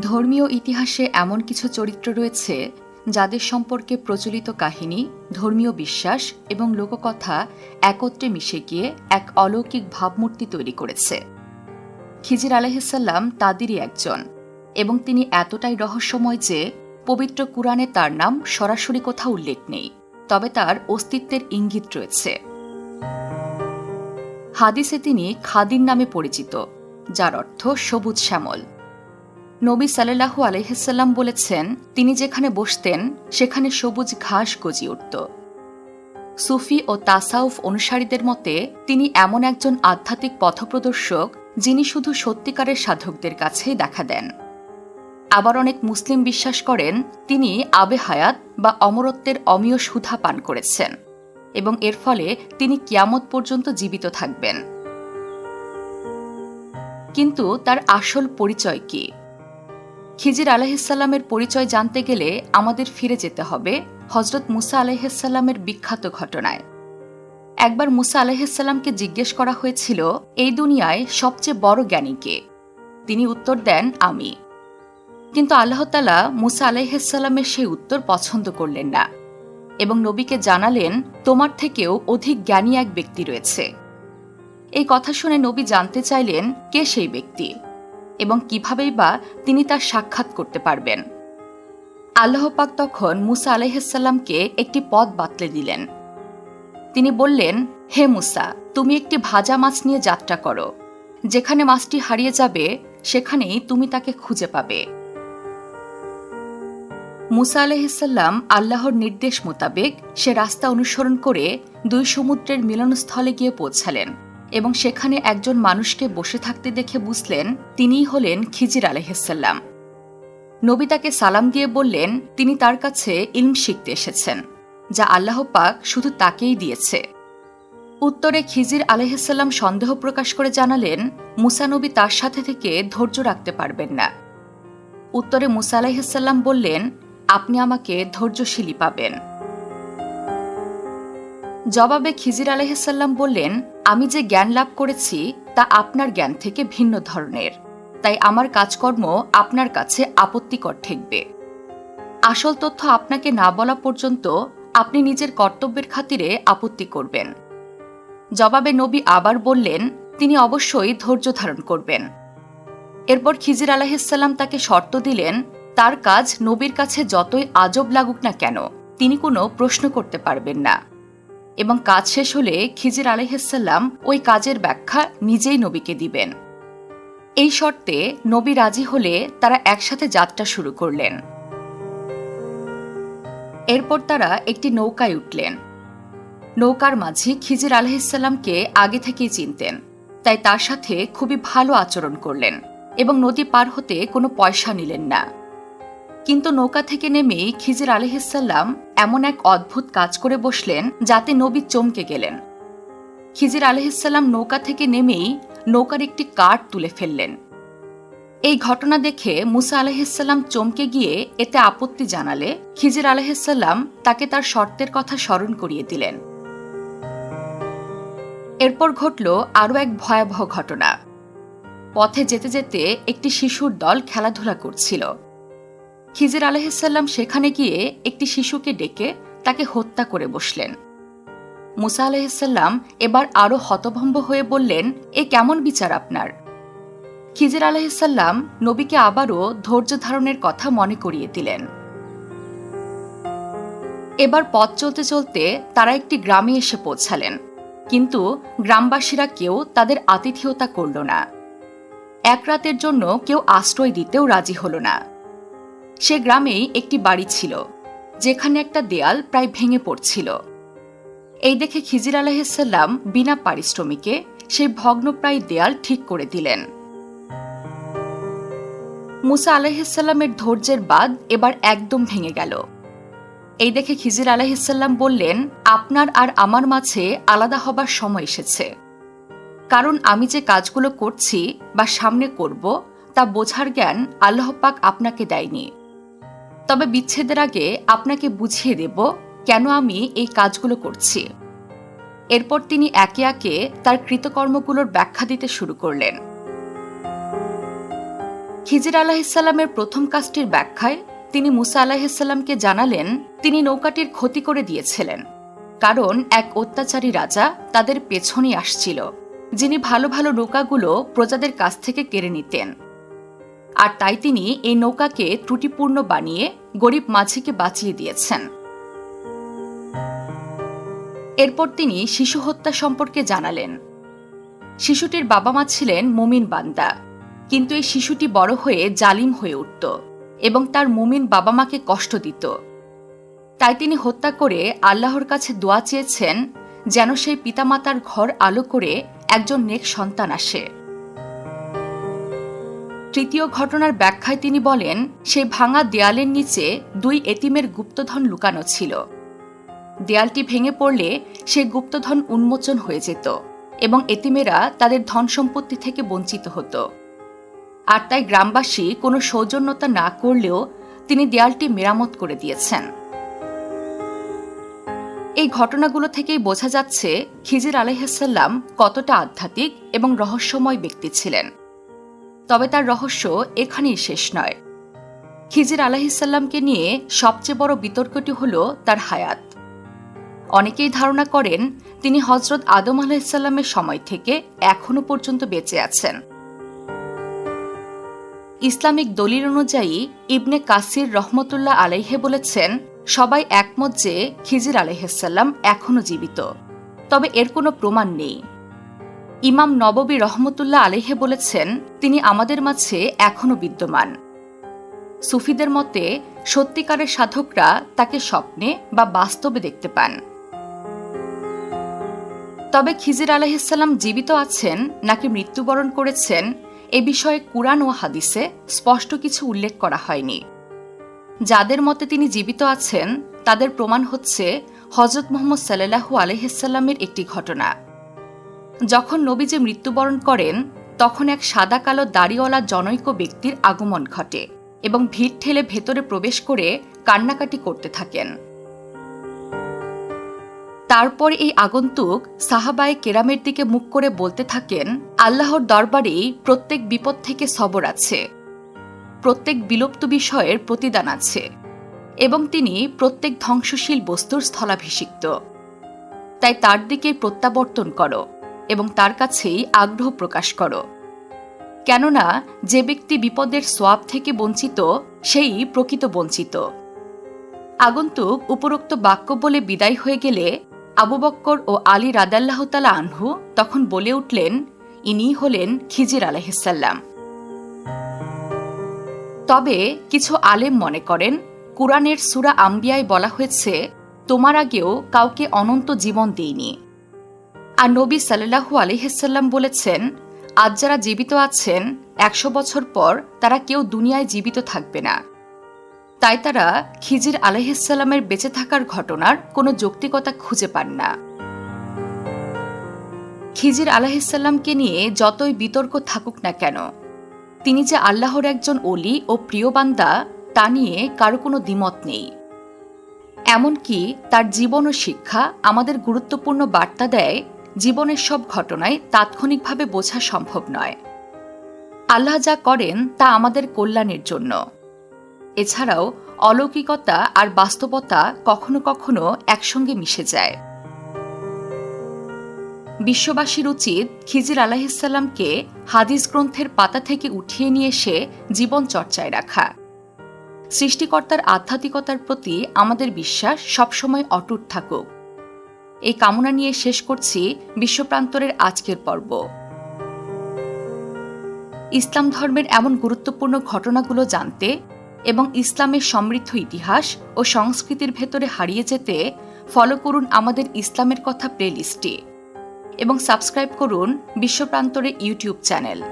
ধর্মীয় ইতিহাসে এমন কিছু চরিত্র রয়েছে যাদের সম্পর্কে প্রচলিত কাহিনী, ধর্মীয় বিশ্বাস এবং লোককথা একত্রে মিশে গিয়ে এক অলৌকিক ভাবমূর্তি তৈরি করেছে। খিজির আলহিসাল্লাম তাদেরই একজন এবং তিনি এতটাই রহস্যময় যে পবিত্র কুরআনে তার নাম সরাসরি কোথাও উল্লেখ নেই, তবে তার অস্তিত্বের ইঙ্গিত রয়েছে। হাদিসে তিনি খাদির নামে পরিচিত, যার অর্থ সবুজ শ্যামল। নবী সাল্লাহু আলহিসাল্লাম বলেছেন, তিনি যেখানে বসতেন, সেখানে সবুজ ঘাস গজি উঠত। সুফি ও তাসাউফ অনুসারীদের মতে, তিনি এমন একজন আধ্যাত্মিক পথপ্রদর্শক, যিনি শুধু সত্যিকারের সাধকদের কাছেই দেখা দেন। আবার অনেক মুসলিম বিশ্বাস করেন, তিনি আবে হায়াত বা অমরত্বের অমীয় সুধা পান করেছেন এবং এর ফলে তিনি কিয়ামত পর্যন্ত জীবিত থাকবেন। কিন্তু তার আসল পরিচয় কি? খিজির আলাহিসাল্লামের পরিচয় জানতে গেলে আমাদের ফিরে যেতে হবে হজরত মুসা আলাহিসাল্লামের বিখ্যাত ঘটনায়। একবার মুসা আলাহিসাল্লামকে জিজ্ঞেস করা হয়েছিল, এই দুনিয়ায় সবচেয়ে বড় জ্ঞানী কে? তিনি উত্তর দেন, আমি। কিন্তু আল্লাহতালা মুসা আলাইহাল্লামের সেই উত্তর পছন্দ করলেন না এবং নবীকে জানালেন, তোমার থেকেও অধিক জ্ঞানী এক ব্যক্তি রয়েছে। এই কথা শুনে নবী জানতে চাইলেন, কে সেই ব্যক্তি? এবং কিভাবেই বা তিনি তার সাক্ষাৎ করতে পারবেন। আল্লাহ পাক তখন মুসা আলাইহাল্লামকে একটি পথ বাতলে দিলেন। তিনি বললেন, হে মুসা, তুমি একটি ভাজা মাছ নিয়ে যাত্রা করো। যেখানে মাছটি হারিয়ে যাবে, সেখানেই তুমি তাকে খুঁজে পাবে। মুসা আলহিসাল্লাম আল্লাহর নির্দেশ মোতাবেক সে রাস্তা অনুসরণ করে দুই সমুদ্রের মিলনস্থলে গিয়ে পৌঁছালেন। এবং সেখানে একজন মানুষকে বসে থাকতে দেখে বুঝলেন তিনিই হলেন খিজির আলহিসাল্লাম নবী তাকে সালাম দিয়ে বললেন, তিনি তার কাছে ইলম শিখতে এসেছেন, যা আল্লাহ পাক শুধু তাকেই দিয়েছে। উত্তরে খিজির আলহিসাল্লাম সন্দেহ প্রকাশ করে জানালেন মুসানবী তার সাথে থেকে ধৈর্য রাখতে পারবেন না। উত্তরে মুসা আলাহিসাল্লাম বললেন, আপনি আমাকে ধৈর্যশীলী পাবেন। জবাবে খিজির আলহিসাল্লাম বললেন আমি যে জ্ঞান লাভ করেছি, তা আপনার জ্ঞান থেকে ভিন্ন ধরনের। তাই আমার কাজকর্ম আপনার কাছে আপত্তিকর ঠেকবে। আসল তথ্য আপনাকে না বলা পর্যন্ত আপনি নিজের কর্তব্যের খাতিরে আপত্তি করবেন। জবাবে নবী আবার বললেন, তিনি অবশ্যই ধৈর্য ধারণ করবেন। এরপর খিজির আলাহিসাল্লাম তাকে শর্ত দিলেন, তার কাজ নবীর কাছে যতই আজব লাগুক না কেন, তিনি কোনো প্রশ্ন করতে পারবেন না। এবং কাজ শেষ হলে খিজির আলহিসাল্লাম ওই কাজের ব্যাখ্যা নিজেই নবীকে দিবেন। এই শর্তে নবী রাজি হলে তারা একসাথে যাত্রা শুরু করলেন। এরপর তারা একটি নৌকায় উঠলেন। নৌকার মাঝি খিজির আলহিসাল্লামকে আগে থেকেই চিনতেন, তাই তার সাথে খুবই ভালো আচরণ করলেন এবং নদী পার হতে কোনো পয়সা নিলেন না। কিন্তু নৌকা থেকে নেমেই খিজির আলহিসাল্লাম এমন এক অদ্ভুত কাজ করে বসলেন যাতে নবী চমকে গেলেন। খিজির আলহিসাল্লাম নৌকা থেকে নেমেই নৌকার একটি কাঠ তুলে ফেললেন। এই ঘটনা দেখে মুসা আলহিসাল্লাম চমকে গিয়ে এতে আপত্তি জানালে খিজির আলহিসাল্লাম তাকে তার শর্তের কথা স্মরণ করিয়ে দিলেন। এরপর ঘটল আরও এক ভয়াবহ ঘটনা। পথে যেতে যেতে একটি শিশুর দল খেলাধুলা করছিল। খিজির আলহিসাল্লাম সেখানে গিয়ে একটি শিশুকে ডেকে তাকে হত্যা করে বসলেন। মুসা আলহিসাল্লাম এবার আরও হতভম্ব হয়ে বললেন, এ কেমন বিচার আপনার? খিজির আলহিসাল্লাম নবীকে আবারও ধৈর্য ধারণের কথা মনে করিয়ে দিলেন। এবার পথ চলতে চলতে তারা একটি গ্রামে এসে পৌঁছালেন। কিন্তু গ্রামবাসীরা কেউ তাদের আতিথেয়তা করল না। এক রাতের জন্য কেউ আশ্রয় দিতেও রাজি হল না। সে গ্রামেই একটি বাড়ি ছিল, যেখানে একটা দেয়াল প্রায় ভেঙে পড়ছিল। এই দেখে খিজির আলাহিসাল্লাম বিনা পারিশ্রমিকে সেই ভগ্নপ্রায় দেয়াল ঠিক করে দিলেন। মুসা আলাহিসাল্লামের ধৈর্যের বাদ এবার একদম ভেঙে গেল। এই দেখে খিজির আলাহিসাল্লাম বললেন, আপনার আর আমার মাঝে আলাদা হবার সময় এসেছে। কারণ আমি যে কাজগুলো করছি বা সামনে করব, তা বোঝার জ্ঞান আল্লাহ পাক আপনাকে দেয়নি। তবে বিচ্ছেদের আগে আপনাকে বুঝিয়ে দেব কেন আমি এই কাজগুলো করছি। এরপর তিনি একে একে তার কৃতকর্মগুলোর ব্যাখ্যা দিতে শুরু করলেন। খিজির আলাহিসাল্লামের প্রথম কাজটির ব্যাখ্যায় তিনি মুসা আলাহিসাল্লামকে জানালেন, তিনি নৌকাটির ক্ষতি করে দিয়েছিলেন, কারণ এক অত্যাচারী রাজা তাদের পেছনে আসছিল, যিনি ভালো ভালো নৌকাগুলো প্রজাদের কাছ থেকে কেড়ে নিতেন। আর তাই তিনি এই নৌকাকে ত্রুটিপূর্ণ বানিয়ে গরিব মাঝিকে বাঁচিয়ে দিয়েছেন। এরপর তিনি শিশু হত্যা সম্পর্কে জানালেন। শিশুটির বাবা মা ছিলেন মুমিন বান্দা, কিন্তু এই শিশুটি বড় হয়ে জালিম হয়ে উঠত এবং তার মুমিন বাবা মাকে কষ্ট দিত। তাই তিনি হত্যা করে আল্লাহর কাছে দোয়া চেয়েছেন যেন সেই পিতামাতার ঘর আলো করে একজন নেক সন্তান আসে। তৃতীয় ঘটনার ব্যাখ্যায় তিনি বলেন সেই ভাঙা দেয়ালের নিচে দুই এতিমের গুপ্তধন লুকানো ছিল। দেয়ালটি ভেঙে পড়লে সেই গুপ্তধন উন্মোচন হয়ে যেত এবং এতিমেরা তাদের ধন সম্পত্তি থেকে বঞ্চিত হতো। আর তাই গ্রামবাসী কোনো সৌজন্যতা না করলেও তিনি দেয়ালটি মেরামত করে দিয়েছেন। এই ঘটনাগুলো থেকেই বোঝা যাচ্ছে খিজির আলহাসাল্লাম কতটা আধ্যাত্মিক এবং রহস্যময় ব্যক্তি ছিলেন। তবে তার রহস্য এখানেই শেষ নয়। খিজির আলাহিসাল্লামকে নিয়ে সবচেয়ে বড় বিতর্কটি হল তার হায়াত। অনেকেই ধারণা করেন, তিনি হজরত আদম আলাহিসাল্লামের সময় থেকে এখনও পর্যন্ত বেঁচে আছেন। ইসলামিক দলিল অনুযায়ী, ইবনে কাসির রহমতুল্লাহ আলাইহে বলেছেন, সবাই একমত যে খিজির আলহাম এখনও জীবিত। তবে এর কোনো প্রমাণ নেই। ইমাম নববী রহমতুল্লাহ আলেহে বলেছেন, তিনি আমাদের মাঝে এখনও বিদ্যমান। সুফিদের মতে, সত্যিকারের সাধকরা তাকে স্বপ্নে বা বাস্তবে দেখতে পান। তবে খিজির আলাহিসাল্লাম জীবিত আছেন নাকি মৃত্যুবরণ করেছেন, এ বিষয়ে কুরআন ও হাদিসে স্পষ্ট কিছু উল্লেখ করা হয়নি। যাদের মতে তিনি জীবিত আছেন, তাদের প্রমাণ হচ্ছে হজরত মোহাম্মদ সাল্লাহু আলহিসাল্লামের একটি ঘটনা। যখন নবীজি মৃত্যুবরণ করেন, তখন এক সাদা কালো দাড়িওয়ালা জনৈক ব্যক্তির আগমন ঘটে এবং ভিড় ঠেলে ভেতরে প্রবেশ করে কান্নাকাটি করতে থাকেন। তারপর এই আগন্তুক সাহাবায় কেরামের দিকে মুখ করে বলতে থাকেন, আল্লাহর দরবারেই প্রত্যেক বিপদ থেকে সবর আছে, প্রত্যেক বিলুপ্ত বিষয়ের প্রতিদান আছে এবং তিনি প্রত্যেক ধ্বংসশীল বস্তুর স্থলাভিষিক্ত। তাই তার দিকে প্রত্যাবর্তন করো। এবং তার কাছেই আগ্রহ প্রকাশ করো। কেননা, যে ব্যক্তি বিপদের সোয়াব থেকে বঞ্চিত, সেই প্রকৃত বঞ্চিত। আগন্তুক উপরোক্ত বাক্য বলে বিদায় হয়ে গেলে আবু বক্কর ও আলী রাদাল্লাহ তালা আনহু তখন বলে উঠলেন ইনি হলেন খিজির আলহিসাল্লাম তবে কিছু আলেম মনে করেন, কুরআনের সুরা আম্বিয়ায় বলা হয়েছে, তোমার আগেও কাউকে অনন্ত জীবন দিইনি। আর নবী সাল্লাহু আলহিসাল্লাম বলেছেন, আজ যারা জীবিত আছেন, একশো বছর পর তারা কেউ দুনিয়ায় জীবিত থাকবে না। তাই তারা খিজির আলহিসাল্লামের বেঁচে থাকার ঘটনার কোনো যৌক্তিকতা খুঁজে পান না। খিজির আলাহিসাল্লামকে নিয়ে যতই বিতর্ক থাকুক না কেন, তিনি যে আল্লাহর একজন অলি ও প্রিয় বান্দা, তা নিয়ে কারও কোনো দ্বিমত নেই। এমনকি তার জীবন ও শিক্ষা আমাদের গুরুত্বপূর্ণ বার্তা দেয় জীবনের সব ঘটনায় তাৎক্ষণিকভাবে বোঝা সম্ভব নয়। আল্লাহ যা করেন, তা আমাদের কল্যাণের জন্য। এছাড়াও, অলৌকিকতা আর বাস্তবতা কখনো কখনো একসঙ্গে মিশে যায়। বিশ্ববাসীর উচিত খিজির আলাহিসাল্লামকে হাদিস গ্রন্থের পাতা থেকে উঠিয়ে নিয়ে এসে জীবন চর্চায় রাখা। সৃষ্টিকর্তার আধ্যাত্মিকতার প্রতি আমাদের বিশ্বাস সবসময় অটুট থাকুক। এই কামনা নিয়ে শেষ করছি বিশ্বপ্রান্তরের আজকের পর্ব। ইসলাম ধর্মের এমন গুরুত্বপূর্ণ ঘটনাগুলো জানতে এবং ইসলামের সমৃদ্ধ ইতিহাস ও সংস্কৃতির ভেতরে হারিয়ে যেতে ফলো করুন আমাদের ইসলামের কথা প্লেলিস্টে এবং সাবস্ক্রাইব করুন বিশ্বপ্রান্তরের ইউটিউব চ্যানেল।